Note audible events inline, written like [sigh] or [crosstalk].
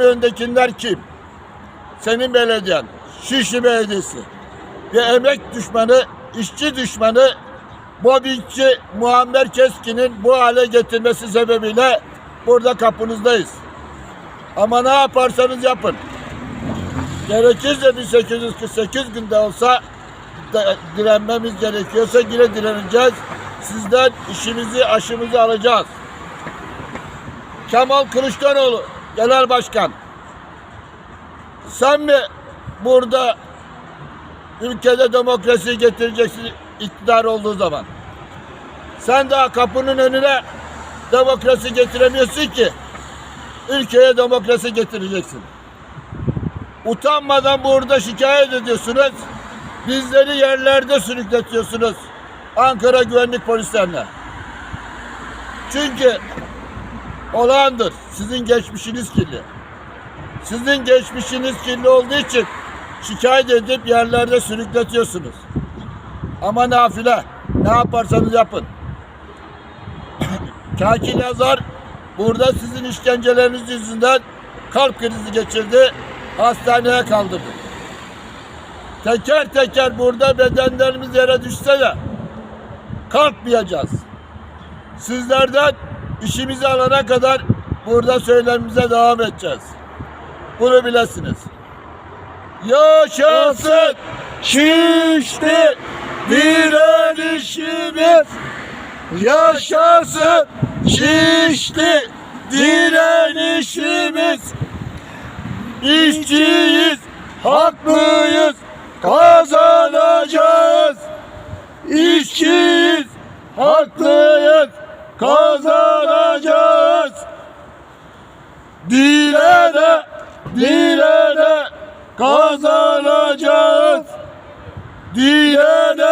önündekiler kim? Senin belediyen, Şişli Belediyesi ve emek düşmanı, işçi düşmanı, mobbingçi Muammer Keskin'in bu hale getirmesi sebebiyle burada kapınızdayız. Ama ne yaparsanız yapın. Gerekirse 1848 günde olsa direnmemiz gerekiyorsa yine direneceğiz. Sizden işimizi aşımızı alacağız. Kemal Kılıçdaroğlu Genel Başkan. Sen mi burada ülkede demokrasi getireceksin iktidar olduğu zaman? Sen daha kapının önüne demokrasi getiremiyorsun ki ülkeye demokrasi getireceksin. Utanmadan burada şikayet ediyorsunuz. Bizleri yerlerde sürükletiyorsunuz. Ankara güvenlik polislerine. Çünkü olağandır. Sizin geçmişiniz kirli. Sizin geçmişiniz kirli olduğu için şikayet edip yerlerde sürükletiyorsunuz. Ama nafile. Ne yaparsanız yapın. [clears throat] Kaki Nazar burada sizin işkenceleriniz yüzünden kalp krizi geçirdi. Hastaneye kaldırdı. Teker teker burada bedenlerimiz yere düşse de kalkmayacağız. Sizlerden işimizi alana kadar burada söylemimize devam edeceğiz. Bunu bilesiniz. Yaşasın Şişli direnişimiz. Yaşasın Şişli direnişimiz. İşçiyiz, haklıyız, kazanacağız. İşçiyiz, haklıyız, kazanacağız. Direne, direne, kazanacağız. Direne.